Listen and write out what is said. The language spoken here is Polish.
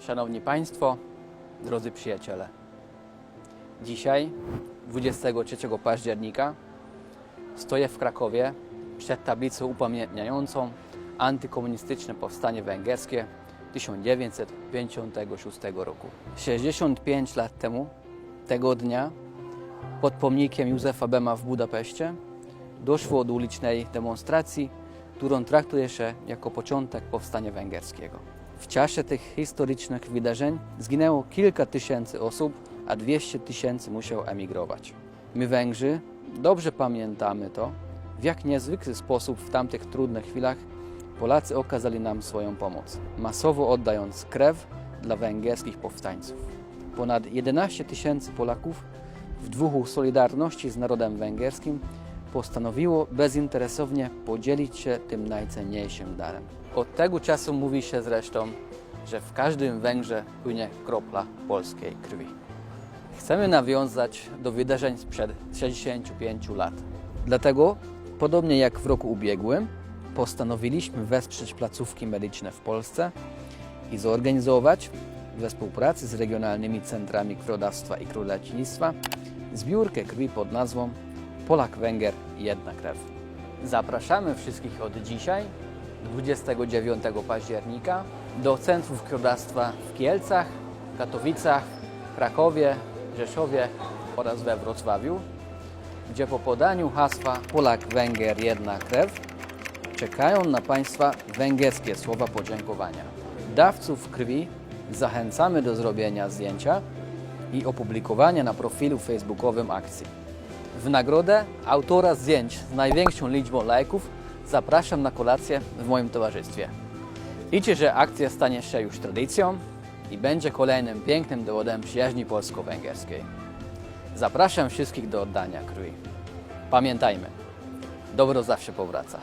Szanowni Państwo, drodzy przyjaciele. Dzisiaj, 23 października, stoję w Krakowie przed tablicą upamiętniającą antykomunistyczne powstanie węgierskie 1956 roku. 65 lat temu, tego dnia, pod pomnikiem Józefa Bema w Budapeszcie, doszło do ulicznej demonstracji, którą traktuje się jako początek powstania węgierskiego. W czasie tych historycznych wydarzeń zginęło kilka tysięcy osób, a 200 tysięcy musiało emigrować. My Węgrzy dobrze pamiętamy to, w jak niezwykły sposób w tamtych trudnych chwilach Polacy okazali nam swoją pomoc, masowo oddając krew dla węgierskich powstańców. Ponad 11 tysięcy Polaków w duchu solidarności z narodem węgierskim postanowiło bezinteresownie podzielić się tym najcenniejszym darem. Od tego czasu mówi się zresztą, że w każdym Węgrze płynie kropla polskiej krwi. Chcemy nawiązać do wydarzeń sprzed 65 lat. Dlatego, podobnie jak w roku ubiegłym, postanowiliśmy wesprzeć placówki medyczne w Polsce i zorganizować we współpracy z regionalnymi centrami krwiodawstwa i krwiolecznictwa zbiórkę krwi pod nazwą Polak-Węgier Jedna Krew. Zapraszamy wszystkich od dzisiaj, 29 października, do centrów krwiodawstwa w Kielcach, Katowicach, Krakowie, Rzeszowie oraz we Wrocławiu, gdzie po podaniu hasła Polak-Węgier Jedna Krew czekają na Państwa węgierskie słowa podziękowania. Dawców krwi zachęcamy do zrobienia zdjęcia i opublikowania na profilu facebookowym akcji. W nagrodę autora zdjęć z największą liczbą lajków zapraszam na kolację w moim towarzystwie. Liczę, że akcja stanie się już tradycją i będzie kolejnym pięknym dowodem przyjaźni polsko-węgierskiej. Zapraszam wszystkich do oddania krwi. Pamiętajmy, dobro zawsze powraca.